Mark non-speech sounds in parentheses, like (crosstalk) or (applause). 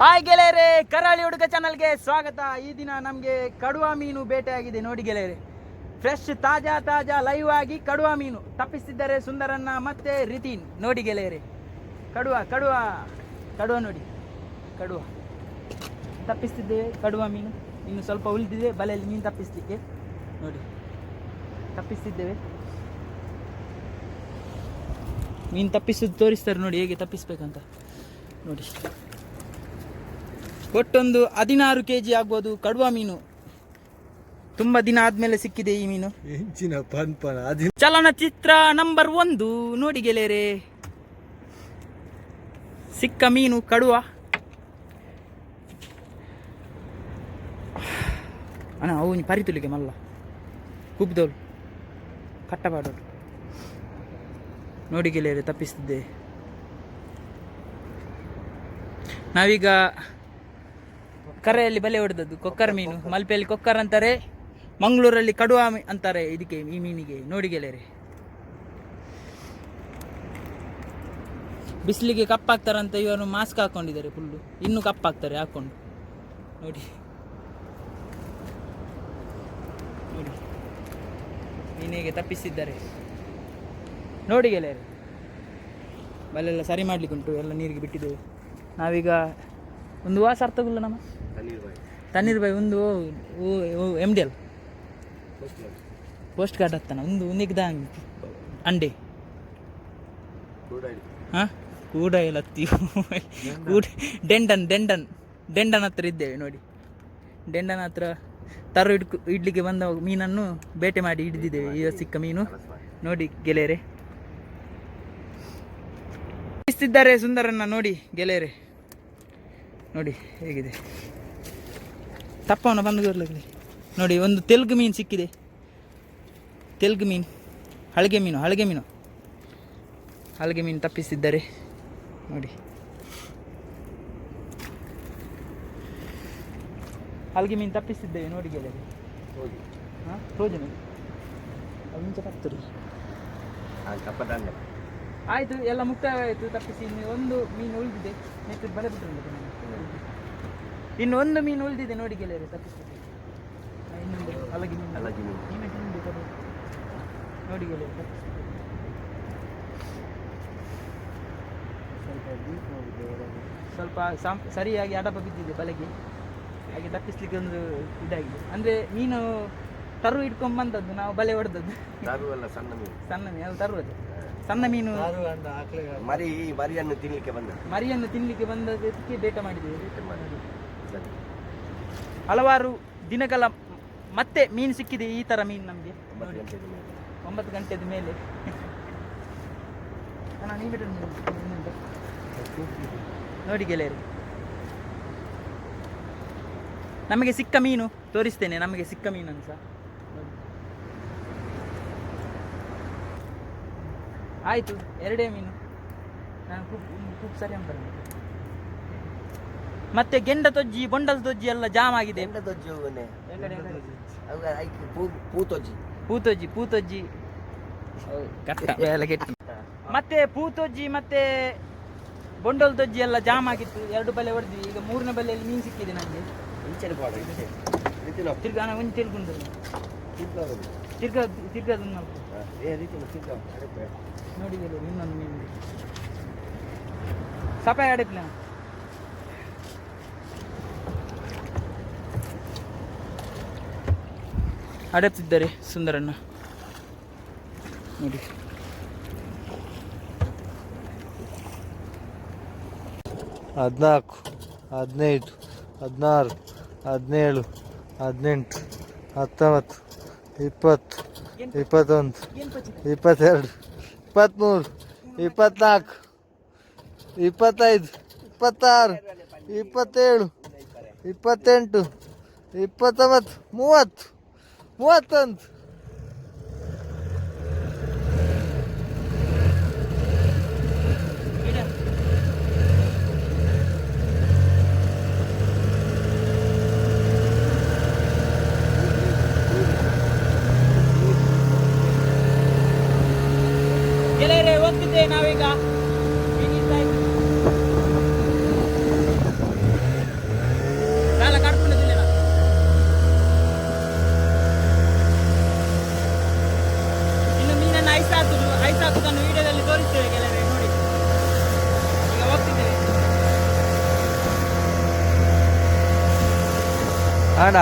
Hi ಗೆಳೆಯರೆ, ಕರಾಳಿ ಹುಡುಗ ಚಾನಲ್ಗೆ ಸ್ವಾಗತ. ಈ ದಿನ ನಮಗೆ ಕಡುವ ಮೀನು ಬೇಟೆಯಾಗಿದೆ. ನೋಡಿ ಗೆಳೆಯರೆ ಫ್ರೆಶ್ ತಾಜಾ ತಾಜಾ ಲೈವ್ ಆಗಿ ಕಡುವ ಮೀನು ತಪ್ಪಿಸಿದ್ದಾರೆ ಸುಂದರನ್ನ ಮತ್ತೆ ರಿತೀನ್. ನೋಡಿ ಗೆಳೆಯರೆ, ಕಡುವ ಕಡುವ ಕಡುವ ನೋಡಿ, ಕಡುವ. ತಪ್ಪಿಸ್ತಿದ್ದೇವೆ ಕಡುವ ಮೀನು. ಇನ್ನು ಸ್ವಲ್ಪ ಉಳಿದಿದೆ, ಬಲೆಯಲ್ಲಿ ಮೀನು ತಪ್ಪಿಸ್ಲಿಕ್ಕೆ. ನೋಡಿ, ತಪ್ಪಿಸ್ತಿದ್ದೇವೆ. ಮೀನು ತಪ್ಪಿಸೋದು ತೋರಿಸ್ತಾರೆ ನೋಡಿ, ಹೇಗೆ ತಪ್ಪಿಸ್ಬೇಕಂತ. ನೋಡಿ. ಒಟ್ಟೊಂದು ಹದಿನಾರು ಕೆ ಜಿ ಆಗ್ಬೋದು ಕಡುವ ಮೀನು. ತುಂಬಾ ದಿನ ಆದ್ಮೇಲೆ ಸಿಕ್ಕಿದೆ ಈ ಮೀನು. ಹೆಂಚಿನ ಪನ್ಪನ ಅದಿ ಚಲನಚಿತ್ರ ನಂಬರ್ ಒಂದು ನೋಡಿ ಗೆಳೆಯರೆ. ಸಿಕ್ಕ ಮೀನು ಕಡುವ. ಅಣ್ಣ ಅವು ಪರಿತುಲಿಗೆ ಮಲ್ಲ. ಕುಬ್ದೋಳು ಕಟ್ಟಬಾಡೋಳು ನೋಡಿ ಗೆಳೆಯರೆ ತಪ್ಪಿಸ್ತಿದ್ದೆ. ನಾವೀಗ ಕರೆಯಲ್ಲಿ ಬಲೆ ಹೊಡೆದದ್ದು, ಕೊಕ್ಕರ್ ಮೀನು. ಮಲ್ಪೆಯಲ್ಲಿ ಕೊಕ್ಕರ್ ಅಂತಾರೆ, ಮಂಗಳೂರಲ್ಲಿ ಕಡುವ ಅಂತಾರೆ ಇದಕ್ಕೆ ಈ ಮೀನಿಗೆ. ನೋಡಿ ಗೆಳೆಯರೆ. ಬಿಸಿಲಿಗೆ ಕಪ್ಪಾಗ್ತಾರಂತ ಇವನು ಮಾಸ್ಕ್ ಹಾಕೊಂಡಿದ್ದಾರೆ ಫುಲ್ಲು ಇನ್ನೂ ಕಪ್ಪಾಗ್ತಾರೆ, ಹಾಕೊಂಡು. ನೋಡಿ. ನೋಡಿ. ಮೀನಿಗೆ ತಪ್ಪಿಸಿದ್ದಾರೆ. ನೋಡಿ ಗೆಳೆಯರೆ. ಬಲೆಲ್ಲ ಸರಿ ಮಾಡ್ಲಿಕ್ಕೆ ಉಂಟು ಎಲ್ಲ ನೀರಿಗೆ ಬಿಟ್ಟಿದ್ದೇವೆ. ನಾವೀಗ ಒಂದು ವಾಸ ಅರ್ಥಗುಲ್ಲ ನಮ್ಮ ತಣ್ಣೀರ್ ಬಾಯಿ. ಒಂದು M D L post card ಹತ್ತಾನ ಒಂದು ನಿಗ್ದ ಅಂಡೆ. ಹಾ? ಕೂಡ ಇಲ್ಲ ಕೂಡ ಡೆಂಡನ್ ಡೆಂಡನ್ ಡೆಂಡನ್ ಹತ್ರ ಇದ್ದೇವೆ ನೋಡಿ. ಡೆಂಡನ್ ಹತ್ರ ತರು ಇಡ್ಕು ಇಡ್ಲಿಕ್ಕೆ ಬಂದ ಮೀನನ್ನು ಬೇಟೆ ಮಾಡಿ ಹಿಡಿದಿದ್ದೇವೆ ಈಗ ಸಿಕ್ಕ ಮೀನು. ನೋಡಿ ಗೆಳೆಯರೆ. ಇಸ್ತಿದ್ದಾರೆ ಸುಂದರನ್ನ ನೋಡಿ ಗೆಳೆಯರೆ. ನೋಡಿ ಹೇಗಿದೆ. ತಪ್ಪವನ್ನ ಬಂದು ಬರ್ಲಿಕ್ಕೆ ನೋಡಿ ಒಂದು ತೆಲುಗು ಮೀನು ಸಿಕ್ಕಿದೆ. ತೆಲುಗು ಮೀನು ಹಳಗೆ ಮೀನು ಹಳಗೆ ಮೀನು. ಹಳಗೆ ಮೀನು ತಪ್ಪಿಸಿದ್ದಾರೆ. ನೋಡಿ. ಹಳಗೆ ಮೀನು ತಪ್ಪಿಸಿದ್ದೇವೆ ನೋಡಿ ಗೆಳೆಯರೆ. ಹಾಂ ಮುಂಚೆ ತಪ್ತರು ಆಯಿತು ಎಲ್ಲ ಮುಕ್ತಾಯವಾಯಿತು ತಪ್ಪಿಸಿ. ಒಂದು ಮೀನು ಉಳಿದಿದೆ. ನೆಕ್ಸ್ಟ್ ಬಲೆ ಬಿಟ್ಟು ಇನ್ನು ಒಂದು ಮೀನು ಉಳಿದಿದೆ ನೋಡಿ ಗೆಳೆಯರೆ ತಪ್ಪಿಸಿದೆ ಆ, ಇನ್ನೊಂದು ಅಲಗಿ ಮೀನು. ಹಲಗಿ ಮೀನು. ನೀವೇ ತಿಂದು ನೋಡಿ ಗೆಳೆಯರೆ ಸ್ವಲ್ಪ ಸಾಂ ಸರಿಯಾಗಿ ಅಡಪ ಬಿದ್ದಿದೆ ಬಲಗೆ. ಹಾಗೆ ತಪ್ಪಿಸ್ಲಿಕ್ಕೆ ಒಂದು ಇದಾಗಿದೆ. ಅಂದರೆ ಮೀನು ತರು ಇಟ್ಕೊಂಡ್ ಬಂದದ್ದು ನಾವು ಬಲೆ ಹೊಡೆದದ್ದು. ಸಣ್ಣ ಮೀನು. ಸಣ್ಣ ಮೀನು ಅದು ತರುವುದು. ಸಣ್ಣ ಮೀನು. ಮರಿ ಮರಿಯನ್ನು ತಿನ್ಲಿಕ್ಕೆ ಬಂದ ಮರಿಯನ್ನು ತಿನ್ಲಿಕ್ಕೆ ಬಂದದಕ್ಕೆ ಬೇಟ ಮಾಡಿದ್ದೇವೆ. ಸರಿ. ಹಲವಾರು ದಿನಗಳ ಮತ್ತೆ ಮೀನು ಸಿಕ್ಕಿದೆ ಈ ಥರ ಮೀನು ನಮಗೆ. ಒಂಬತ್ತು ಗಂಟೆದ ಮೇಲೆ. ನೋಡಿ. ಗೆಳೆಯರು. ನಮಗೆ ಸಿಕ್ಕ ಮೀನು ತೋರಿಸ್ತೇನೆ ನಮಗೆ ಸಿಕ್ಕ ಮೀನು ಸಹ. ಆಯಿತು ಎರಡೇ ಮೀನು. ನಾನು ಖೂಬ್ ಖೂಬ್ ಸರಿ ಅಂತ ಮತ್ತೆ ಗೆಂಡ ತೊಜ್ಜಿ ಬೊಂಡಲ್ ತೊಜ್ಜಿ ಎಲ್ಲ ಜಾಮ್ ಆಗಿದೆ. ಎಂತ ಪೂ- ಪೂತೊಜ್ಜಿ ಪೂತೊಜ್ಜಿ. (laughs) ಮತ್ತೆ ಪೂತೊಜ್ಜಿ ಮತ್ತೆ ಬೊಂಡಲ್ ತೊಜ್ಜಿ ಎಲ್ಲ ಜಾಮ್ ಆಗಿತ್ತು. ಎರಡು ಬಲೆ ಹೊಡೆದ್ವಿ. ಈಗ ಮೂರನೇ ಬಲೆಯಲ್ಲಿ ಮೀನು ಸಿಕ್ಕಿದೆ ನನಗೆ ತಿರ್ಗಾ ನಾನು ಒಂದು ತಿರ್ಗುಂಡು. ತಿರ್ಗಾ ತಿರ್ಗಾ ಏ ರೀತಿ ತಿರ್ಗಾ? ನೋಡಿ ಇನ್ನೊಂದು ಮೀನು. ಸಪಾಯ ಅಡಪ್ಲ. ಅಡಪ್ತಿದ್ದಾರೆ ಸುಂದರಣ್ಣ. ನೋಡಿ. ಹದಿನಾಲ್ಕು, ಹದಿನೈದು, ಹದಿನಾರು, ಹದಿನೇಳು, ಹದಿನೆಂಟು, ಹತ್ತೊಂಬತ್ತು, ಇಪ್ಪತ್ತು, ಇಪ್ಪತ್ತೊಂದು, ಇಪ್ಪತ್ತೆರಡು, ಇಪ್ಪತ್ತ್ಮೂರು, ಇಪ್ಪತ್ತ್ನಾಲ್ಕು, ಇಪ್ಪತ್ತೈದು, ಇಪ್ಪತ್ತಾರು, ಇಪ್ಪತ್ತೇಳು, ಇಪ್ಪತ್ತೆಂಟು, ಇಪ್ಪತ್ತೊಂಬತ್ತು, ಮೂವತ್ತು. Boa tarde! ಅಣ್ಣ